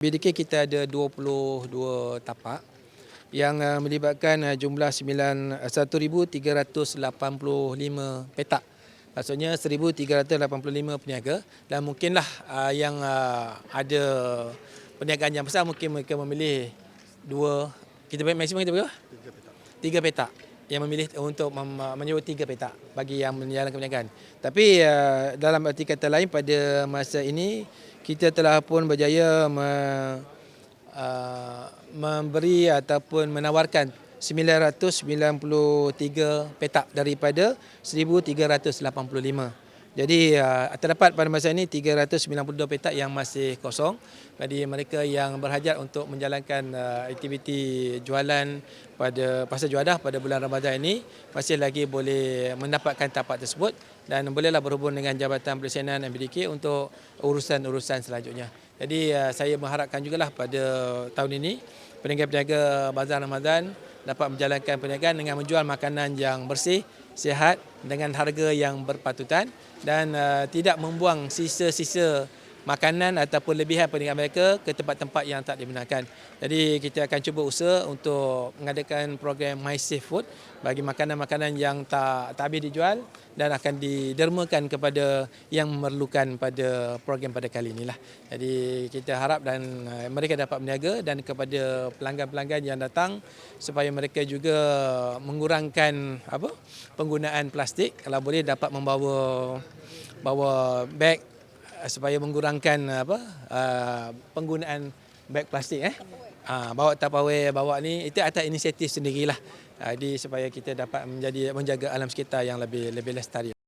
BDK kita ada 22 tapak yang uh, melibatkan uh, jumlah 9 1385 petak. Maksudnya 1385 peniaga dan mungkinlah uh, yang uh, ada perniagaan yang besar mungkin mereka memilih dua kita bagi maksimum kita berapa? Tiga petak. Tiga petak yang memilih untuk menyewa tiga petak bagi yang menjalankan perniagaan. Tapi uh, dalam arti kata lain pada masa ini kita telah pun berjaya me, uh, memberi ataupun menawarkan 993 petak daripada 1385. Jadi uh, terdapat pada masa ini 392 petak yang masih kosong. Jadi mereka yang berhajat untuk menjalankan uh, aktiviti jualan pada pasar juadah pada bulan Ramadan ini masih lagi boleh mendapatkan tapak tersebut dan bolehlah berhubung dengan Jabatan Persianan MBDK untuk urusan-urusan selanjutnya. Jadi uh, saya mengharapkan jugalah pada tahun ini peniaga-peniaga bazar Ramadan dapat menjalankan perniagaan dengan menjual makanan yang bersih, sihat dengan harga yang berpatutan dan uh, tidak membuang sisa-sisa makanan ataupun lebihan perniagaan mereka ke tempat-tempat yang tak dibenarkan. Jadi kita akan cuba usaha untuk mengadakan program My Safe Food bagi makanan-makanan yang tak tak habis dijual dan akan didermakan kepada yang memerlukan pada program pada kali inilah. Jadi kita harap dan uh, mereka dapat berniaga dan kepada pelanggan-pelanggan yang datang supaya mereka juga mengurangkan apa penggunaan plastik kalau boleh dapat membawa bawa beg supaya mengurangkan uh, apa uh, penggunaan beg plastik eh. Ah bawa Tupperware bawa ni itu atas inisiatif sendirilah. Jadi supaya kita dapat menjadi menjaga alam sekitar yang lebih lebih lestari.